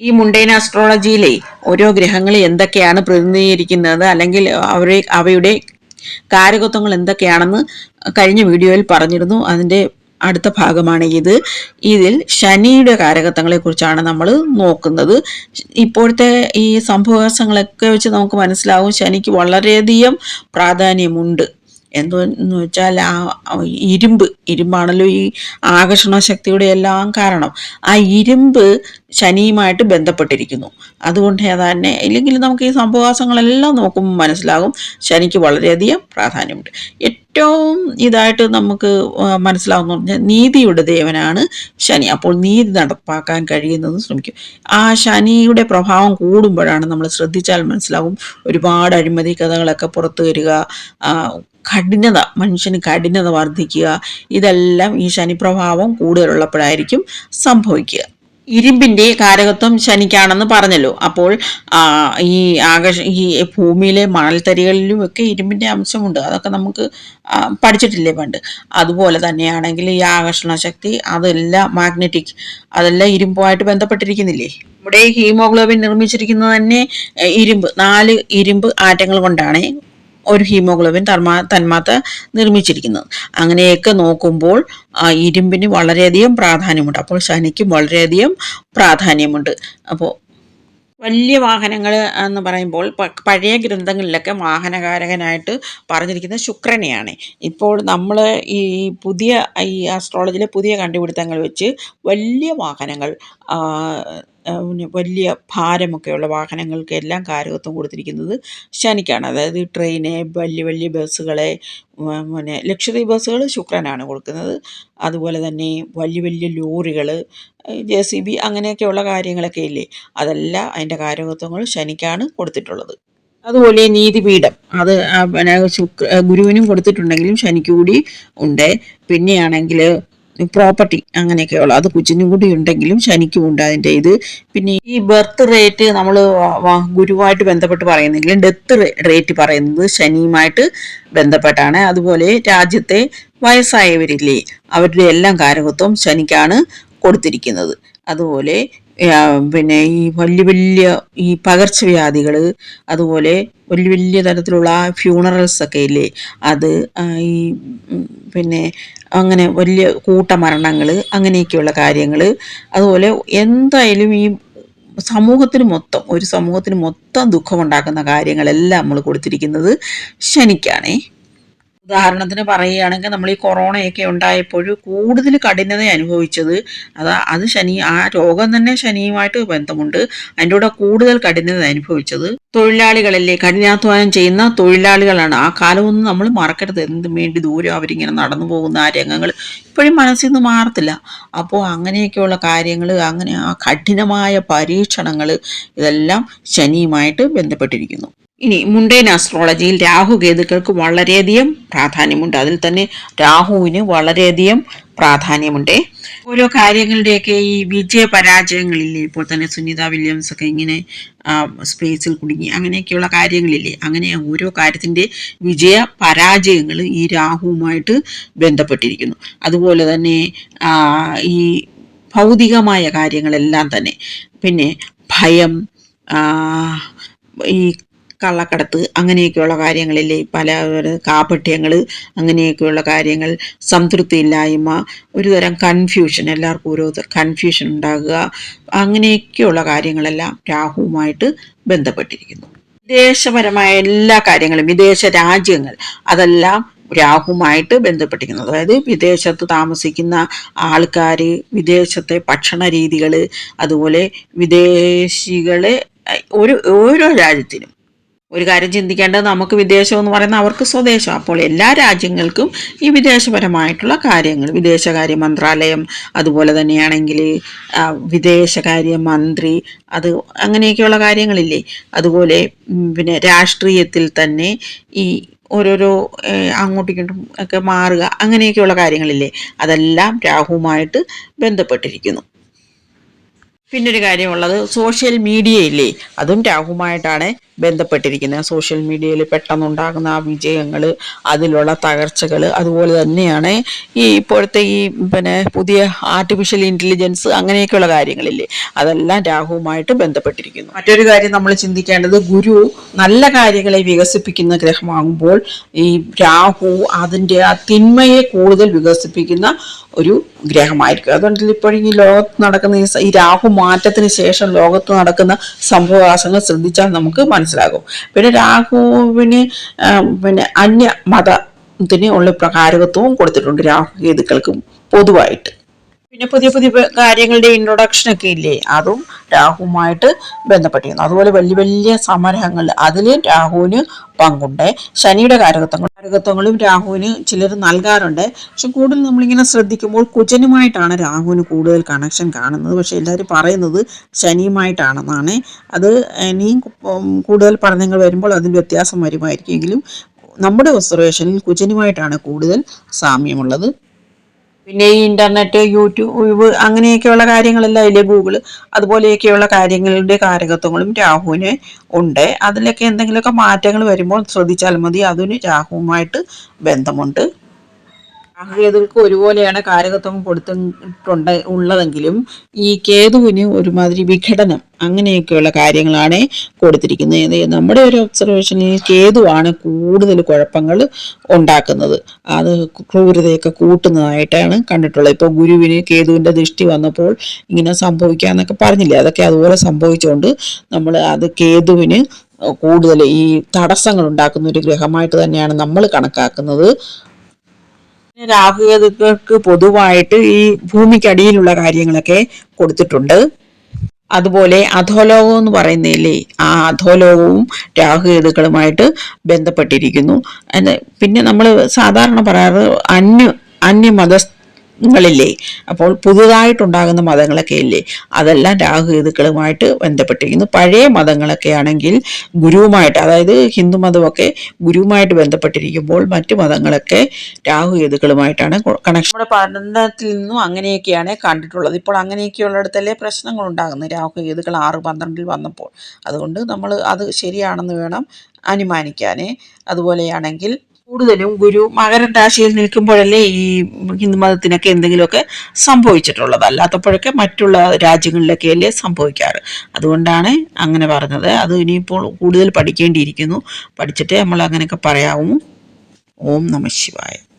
ഈ മുണ്ടൈൻ ആസ്ട്രോളജിയിലെ ഓരോ ഗ്രഹങ്ങൾ എന്തൊക്കെയാണ് പ്രതിനിധീകരിക്കുന്നത്? അല്ലെങ്കിൽ അവരെ അവയുടെ കാരകത്വങ്ങൾ എന്തൊക്കെയാണെന്ന് കഴിഞ്ഞ വീഡിയോയിൽ പറഞ്ഞിരുന്നു. അതിന്റെ അടുത്ത ഭാഗമാണ് ഇത്. ഇതിൽ ശനിയുടെ കാരകത്വങ്ങളെ കുറിച്ചാണ് നമ്മൾ നോക്കുന്നത്. ഇപ്പോഴത്തെ ഈ സംഭവങ്ങളൊക്കെ വെച്ച് നമുക്ക് മനസ്സിലാവും ശനിക്ക് വളരെയധികം പ്രാധാന്യമുണ്ട്. എന്തെന്ന് വെച്ചാൽ ആ ഇരുമ്പ് ഇരുമ്പാണല്ലോ ഈ ആകർഷണ ശക്തിയുടെ എല്ലാം കാരണം. ആ ഇരുമ്പ് ശനിയുമായിട്ട് ബന്ധപ്പെട്ടിരിക്കുന്നു. അതുകൊണ്ട് തന്നെ ഇല്ലെങ്കിൽ നമുക്ക് ഈ സംഭവവാസങ്ങളെല്ലാം നോക്കുമ്പോൾ മനസ്സിലാകും ശനിക്ക് വളരെയധികം പ്രാധാന്യമുണ്ട്. ഏറ്റവും ഇതായിട്ട് നമുക്ക് മനസ്സിലാവുന്ന പറഞ്ഞാൽ നീതിയുടെ ദേവനാണ് ശനി. അപ്പോൾ നീതി നടപ്പാക്കാൻ കഴിയുന്നത് ശ്രമിക്കും. ആ ശനിയുടെ പ്രഭാവം കൂടുമ്പോഴാണ് നമ്മൾ ശ്രദ്ധിച്ചാൽ മനസ്സിലാവും ഒരുപാട് അഴിമതി കഥകളൊക്കെ പുറത്തു വരിക കഠിനത മനുഷ്യന് കഠിനത വർദ്ധിക്കുക. ഇതെല്ലാം ഈ ശനിപ്രഭാവം കൂടുതലുള്ളപ്പോഴായിരിക്കും സംഭവിക്കുക. ഇരുമ്പിന്റെ കാരകത്വം ശനിക്കാണെന്ന് പറഞ്ഞല്ലോ. അപ്പോൾ ഈ ആകാശ ഈ ഭൂമിയിലെ മണൽത്തരികളിലും ഒക്കെ ഇരുമ്പിന്റെ അംശമുണ്ട്. അതൊക്കെ നമുക്ക് പഠിച്ചിട്ടില്ലേ പണ്ട്? അതുപോലെ തന്നെയാണെങ്കിൽ ഈ ആകർഷണ ശക്തി അതെല്ലാം മാഗ്നറ്റിക് അതെല്ലാം ഇരുമ്പുമായിട്ട് ബന്ധപ്പെട്ടിരിക്കുന്നില്ലേ? നമ്മുടെ ഹീമോഗ്ലോബിൻ നിർമ്മിച്ചിരിക്കുന്നത് തന്നെ ഇരുമ്പ്. നാല് ഇരുമ്പ് ആറ്റങ്ങൾ കൊണ്ടാണ് ഒരു ഹീമോഗ്ലോബിൻ തന്മാ തന്മാത്ര നിർമ്മിച്ചിരിക്കുന്നത് അങ്ങനെയൊക്കെ നോക്കുമ്പോൾ ഇരുമ്പിന് വളരെയധികം പ്രാധാന്യമുണ്ട്. അപ്പോൾ ശനിക്കും വളരെയധികം പ്രാധാന്യമുണ്ട്. അപ്പോൾ വലിയ വാഹനങ്ങൾ എന്ന് പറയുമ്പോൾ പഴയ ഗ്രന്ഥങ്ങളിലൊക്കെ വാഹനകാരകനായിട്ട് പറഞ്ഞിരിക്കുന്നത് ശുക്രനെയാണ്. ഇപ്പോൾ നമ്മൾ ഈ പുതിയ ഈ ആസ്ട്രോളജിയിലെ പുതിയ കണ്ടുപിടുത്തങ്ങൾ വെച്ച് വലിയ വാഹനങ്ങൾ വലിയ ഭാരമൊക്കെയുള്ള വാഹനങ്ങൾക്കെല്ലാം കാരകത്വം കൊടുത്തിരിക്കുന്നത് ശനിക്കാണ്. അതായത് ട്രെയിന് വലിയ വലിയ ബസ്സുകളെ പിന്നെ ലക്ഷറി ബസ്സുകൾ ശുക്രനാണ് കൊടുക്കുന്നത്. അതുപോലെ തന്നെ വലിയ വലിയ ലോറികൾ ജെ സി ബി അങ്ങനെയൊക്കെയുള്ള കാര്യങ്ങളൊക്കെ ഇല്ലേ? അതെല്ലാം അതിന്റെ കാരകത്വങ്ങൾ ശനിക്കാണ് കൊടുത്തിട്ടുള്ളത്. അതുപോലെ നീതിപീഠം. അത് പിന്നെ ശുക്ര ഗുരുവിനും കൊടുത്തിട്ടുണ്ടെങ്കിലും ശനിക്ക് കൂടി ഉണ്ട്. പിന്നെയാണെങ്കിൽ പ്രോപ്പർട്ടി അങ്ങനെയൊക്കെയുള്ള അത് കുച്ചിനും കൂടി ഉണ്ടെങ്കിലും ശനിക്കും ഉണ്ട് അതിന്റെ ഇത്. പിന്നെ ഈ ബർത്ത് റേറ്റ് നമ്മൾ ഗുരുവായിട്ട് ബന്ധപ്പെട്ട് പറയുന്നെങ്കിലും ഡെത്ത് റേറ്റ് പറയുന്നത് ശനിയുമായിട്ട് ബന്ധപ്പെട്ടാണ്. അതുപോലെ രാജ്യത്തെ വയസ്സായവരില്ലേ അവരുടെ എല്ലാം കാരകത്വം ശനിക്കാണ് കൊടുത്തിരിക്കുന്നത്. അതുപോലെ പിന്നെ ഈ വലിയ വലിയ ഈ പകർച്ചവ്യാധികൾ അതുപോലെ വലിയ വലിയ തരത്തിലുള്ള ഫ്യൂണറൽസ് ഒക്കെ ഇല്ലേ അത് ഈ പിന്നെ അങ്ങനെ വലിയ കൂട്ടമരണങ്ങൾ അങ്ങനെയൊക്കെയുള്ള കാര്യങ്ങൾ അതുപോലെ എന്തായാലും ഈ സമൂഹത്തിന് മൊത്തം ഒരു സമൂഹത്തിന് മൊത്തം ദുഃഖമുണ്ടാക്കുന്ന കാര്യങ്ങളെല്ലാം നമ്മൾ കൊടുത്തിരിക്കുന്നത് ശനിക്കാണേ. ഉദാഹരണത്തിന് പറയുകയാണെങ്കിൽ നമ്മൾ ഈ കൊറോണയൊക്കെ ഉണ്ടായപ്പോൾ കൂടുതൽ കഠിനത അനുഭവിച്ചത് അത് അത് ശനി ആ രോഗം തന്നെ ശനിയുമായിട്ട് ബന്ധമുണ്ട്. അതിന്റെ കൂടെ കൂടുതൽ കഠിനത അനുഭവിച്ചത് തൊഴിലാളികളല്ലേ? കഠിനാധ്വാനം ചെയ്യുന്ന തൊഴിലാളികളാണ്. ആ കാലമൊന്നും നമ്മൾ മറക്കരുത്. എന്തും വേണ്ടി ദൂരം അവരിങ്ങനെ നടന്നു പോകുന്ന ആ രംഗങ്ങൾ ഇപ്പോഴും മനസ്സിൽ നിന്ന് മാറത്തില്ല. അപ്പോൾ അങ്ങനെയൊക്കെയുള്ള കാര്യങ്ങൾ അങ്ങനെ ആ കഠിനമായ പരീക്ഷണങ്ങൾ ഇതെല്ലാം ശനിയുമായിട്ട് ബന്ധപ്പെട്ടിരിക്കുന്നു. ഇനി മുണ്ടേൻ ആസ്ട്രോളജിയിൽ രാഹുകേതുക്കൾക്ക് വളരെയധികം പ്രാധാന്യമുണ്ട്. അതിൽ തന്നെ രാഹുവിന് വളരെയധികം പ്രാധാന്യമുണ്ട്. ഓരോ കാര്യങ്ങളുടെയൊക്കെ ഈ വിജയ പരാജയങ്ങളില്ലേ ഇപ്പോൾ തന്നെ സുനിത വില്യംസ് ഒക്കെ ഇങ്ങനെ സ്പേസിൽ കുടുങ്ങി. അങ്ങനെയൊക്കെയുള്ള കാര്യങ്ങളില്ലേ? അങ്ങനെ ഓരോ കാര്യത്തിന്റെ വിജയ പരാജയങ്ങൾ ഈ രാഹുവുമായിട്ട് ബന്ധപ്പെട്ടിരിക്കുന്നു. അതുപോലെ തന്നെ ഈ ഭൗതികമായ കാര്യങ്ങളെല്ലാം തന്നെ. പിന്നെ ഭയം ഈ കള്ളക്കടത്ത് അങ്ങനെയൊക്കെയുള്ള കാര്യങ്ങളില്ലേ പല കാപട്യങ്ങൾ അങ്ങനെയൊക്കെയുള്ള കാര്യങ്ങൾ സംതൃപ്തിയില്ലായ്മ ഒരു തരം കൺഫ്യൂഷൻ എല്ലാവർക്കും ഓരോ കൺഫ്യൂഷൻ ഉണ്ടാകുക അങ്ങനെയൊക്കെയുള്ള കാര്യങ്ങളെല്ലാം രാഹുവുമായിട്ട് ബന്ധപ്പെട്ടിരിക്കുന്നു. വിദേശപരമായ എല്ലാ കാര്യങ്ങളും വിദേശ രാജ്യങ്ങൾ അതെല്ലാം രാഹുമായിട്ട് ബന്ധപ്പെട്ടിരിക്കുന്നത് അതായത് വിദേശത്ത് താമസിക്കുന്ന ആൾക്കാർ വിദേശത്തെ ഭക്ഷണ രീതികൾ അതുപോലെ വിദേശികളെ ഒരു ഓരോ രാജ്യത്തിനും ഒരു കാര്യം ചിന്തിക്കേണ്ടത് നമുക്ക് വിദേശം എന്ന് പറയുന്നത് അവർക്ക് സ്വദേശം. അപ്പോൾ എല്ലാ രാജ്യങ്ങൾക്കും ഈ വിദേശപരമായിട്ടുള്ള കാര്യങ്ങൾ വിദേശകാര്യ മന്ത്രാലയം അതുപോലെ തന്നെയാണെങ്കിൽ വിദേശകാര്യ മന്ത്രി അത് അങ്ങനെയൊക്കെയുള്ള കാര്യങ്ങളില്ലേ? അതുപോലെ പിന്നെ രാഷ്ട്രീയത്തിൽ തന്നെ ഈ ഓരോരോ അങ്ങോട്ടും ഇങ്ങോട്ടും ഒക്കെ മാറുക അങ്ങനെയൊക്കെയുള്ള കാര്യങ്ങളില്ലേ? അതെല്ലാം രാഹുവുമായിട്ട് ബന്ധപ്പെട്ടിരിക്കുന്നു. പിന്നെ ഒരു കാര്യമുള്ളത് സോഷ്യൽ മീഡിയ ഇല്ലേ അതും രാഹുമായിട്ടാണ് ബന്ധപ്പെട്ടിരിക്കുന്നത്. സോഷ്യൽ മീഡിയയിൽ പെട്ടെന്നുണ്ടാകുന്ന ആ വിജയങ്ങൾ അതിലുള്ള തകർച്ചകൾ അതുപോലെ തന്നെയാണ് ഈ ഇപ്പോഴത്തെ ഈ പിന്നെ പുതിയ ആർട്ടിഫിഷ്യൽ ഇന്റലിജൻസ് അങ്ങനെയൊക്കെയുള്ള കാര്യങ്ങളില്ലേ അതെല്ലാം രാഹുവുമായിട്ട് ബന്ധപ്പെട്ടിരിക്കുന്നു. മറ്റൊരു കാര്യം നമ്മൾ ചിന്തിക്കേണ്ടത് ഗുരു നല്ല കാര്യങ്ങളെ വികസിപ്പിക്കുന്ന ഗ്രഹമാകുമ്പോൾ ഈ രാഹു അതിന്റെ ആ തിന്മയെ കൂടുതൽ വികസിപ്പിക്കുന്ന ഒരു ഗ്രഹമായിരിക്കും. അതുകൊണ്ട് ഇപ്പോഴും ഈ ലോകത്ത് നടക്കുന്ന ഈ രാഹു മാറ്റത്തിന് ശേഷം ലോകത്ത് നടക്കുന്ന സംഭവവാസങ്ങൾ ശ്രദ്ധിച്ചാൽ നമുക്ക് മനസ്സിലാകും. പിന്നെ രാഹുവിന് പിന്നെ അന്യ മതത്തിന് ഉള്ള പ്രകാരകത്വവും കൊടുത്തിട്ടുണ്ട് രാഹു കേതുക്കൾക്കും പൊതുവായിട്ട്. പിന്നെ പുതിയ പുതിയ കാര്യങ്ങളുടെ ഇൻട്രൊഡക്ഷൻ ഒക്കെ ഇല്ലേ? അതും രാഹുവുമായിട്ട് ബന്ധപ്പെട്ടിരുന്നു അതുപോലെ വലിയ വലിയ സമരങ്ങൾ അതിൽ രാഹുവിന് പങ്കുണ്ട്. ശനിയുടെ കാരകത്വങ്ങൾ കാരകത്വങ്ങളും രാഹുവിന് ചിലർ നൽകാറുണ്ട്. പക്ഷെ കൂടുതൽ നമ്മളിങ്ങനെ ശ്രദ്ധിക്കുമ്പോൾ കുജനുമായിട്ടാണ് രാഹുവിന് കൂടുതൽ കണക്ഷൻ കാണുന്നത്. പക്ഷെ എല്ലാവരും പറയുന്നത് ശനിയുമായിട്ടാണെന്നാണ്. അത് ഇനിയും കൂടുതൽ പഠനങ്ങൾ വരുമ്പോൾ അതിന് വ്യത്യാസം വരുമായിരിക്കും. എങ്കിലും നമ്മുടെ ഒബ്സർവേഷനിൽ കുജനുമായിട്ടാണ് കൂടുതൽ സാമ്യമുള്ളത്. പിന്നെ ഈ ഇന്റർനെറ്റ് യൂട്യൂബ് അങ്ങനെയൊക്കെയുള്ള കാര്യങ്ങളെല്ലാം ഇല്ലേ ഗൂഗിൾ അതുപോലെയൊക്കെയുള്ള കാര്യങ്ങളുടെ കാരകത്വങ്ങളും രാഹുവിന് ഉണ്ട്. അതിലൊക്കെ എന്തെങ്കിലുമൊക്കെ മാറ്റങ്ങൾ വരുമ്പോൾ ശ്രദ്ധിച്ചാൽ മതി. അതിന് രാഹുവുമായിട്ട് ബന്ധമുണ്ട്. രാഹുകേതുക്കൾക്ക് ഒരുപോലെയാണ് കാരകത്വം കൊടുത്തിട്ടുണ്ട് ഉള്ളതെങ്കിലും ഈ കേതുവിന് ഒരുമാതിരി വിഘടനം അങ്ങനെയൊക്കെയുള്ള കാര്യങ്ങളാണ് കൊടുത്തിരിക്കുന്നത്. നമ്മുടെ ഒരു ഒബ്സർവേഷനിൽ കേതുവാണ് കൂടുതൽ കുഴപ്പങ്ങൾ ഉണ്ടാക്കുന്നത്. അത് ക്രൂരതയൊക്കെ കൂട്ടുന്നതായിട്ടാണ് കണ്ടിട്ടുള്ളത്. ഇപ്പോൾ ഗുരുവിന് കേതുവിന്റെ ദൃഷ്ടി വന്നപ്പോൾ ഇങ്ങനെ സംഭവിക്കാന്നൊക്കെ പറഞ്ഞില്ലേ? അതൊക്കെ അതുപോലെ സംഭവിച്ചുകൊണ്ട് നമ്മൾ അത് കേതുവിന് കൂടുതൽ ഈ തടസ്സങ്ങൾ ഉണ്ടാക്കുന്ന ഒരു ഗ്രഹമായിട്ട് തന്നെയാണ് നമ്മൾ കണക്കാക്കുന്നത്. പിന്നെ രാഹുകേതുക്കൾക്ക് പൊതുവായിട്ട് ഈ ഭൂമിക്കടിയിലുള്ള കാര്യങ്ങളൊക്കെ കൊടുത്തിട്ടുണ്ട്. അതുപോലെ അധോലോകം എന്ന് പറയുന്നില്ലേ ആ അധോലോകവും രാഹുകേതുക്കളുമായിട്ട് ബന്ധപ്പെട്ടിരിക്കുന്നു. പിന്നെ നമ്മൾ സാധാരണ പറയാറ് അന്യ അന്യമതങ്ങളില്ലേ അപ്പോൾ പുതുതായിട്ടുണ്ടാകുന്ന മതങ്ങളൊക്കെ ഇല്ലേ അതെല്ലാം രാഹുകേതുക്കളുമായിട്ട് ബന്ധപ്പെട്ടിരിക്കുന്നു. പഴയ മതങ്ങളൊക്കെ ആണെങ്കിൽ ഗുരുവുമായിട്ട് അതായത് ഹിന്ദു മതമൊക്കെ ഗുരുവുമായിട്ട് ബന്ധപ്പെട്ടിരിക്കുമ്പോൾ മറ്റു മതങ്ങളൊക്കെ രാഹുകേതുക്കളുമായിട്ടാണ് കണക്ഷൻ നമ്മുടെ പഠനത്തിൽ നിന്നും അങ്ങനെയൊക്കെയാണ് കണ്ടിട്ടുള്ളത്. ഇപ്പോൾ അങ്ങനെയൊക്കെയുള്ളിടത്തല്ലേ പ്രശ്നങ്ങൾ ഉണ്ടാകുന്നത് രാഹുകേതുക്കൾ ആറ് പന്ത്രണ്ടിൽ വന്നപ്പോൾ. അതുകൊണ്ട് നമ്മൾ അത് ശരിയാണെന്ന് വേണം അനുമാനിക്കാനേ. അതുപോലെയാണെങ്കിൽ കൂടുതലും ഗുരു മകരൻ രാശിയിൽ നിൽക്കുമ്പോഴല്ലേ ഈ ഹിന്ദു മതത്തിനൊക്കെ എന്തെങ്കിലുമൊക്കെ സംഭവിച്ചിട്ടുള്ളത്. അല്ലാത്തപ്പോഴൊക്കെ മറ്റുള്ള രാജ്യങ്ങളിലൊക്കെ അല്ലേ സംഭവിക്കാറ്. അതുകൊണ്ടാണ് അങ്ങനെ പറഞ്ഞത്. അത് ഇനിയിപ്പോൾ കൂടുതൽ പഠിക്കേണ്ടിയിരിക്കുന്നു. പഠിച്ചിട്ട് നമ്മൾ അങ്ങനെയൊക്കെ പറയാവും. ഓം നമ ശിവായ.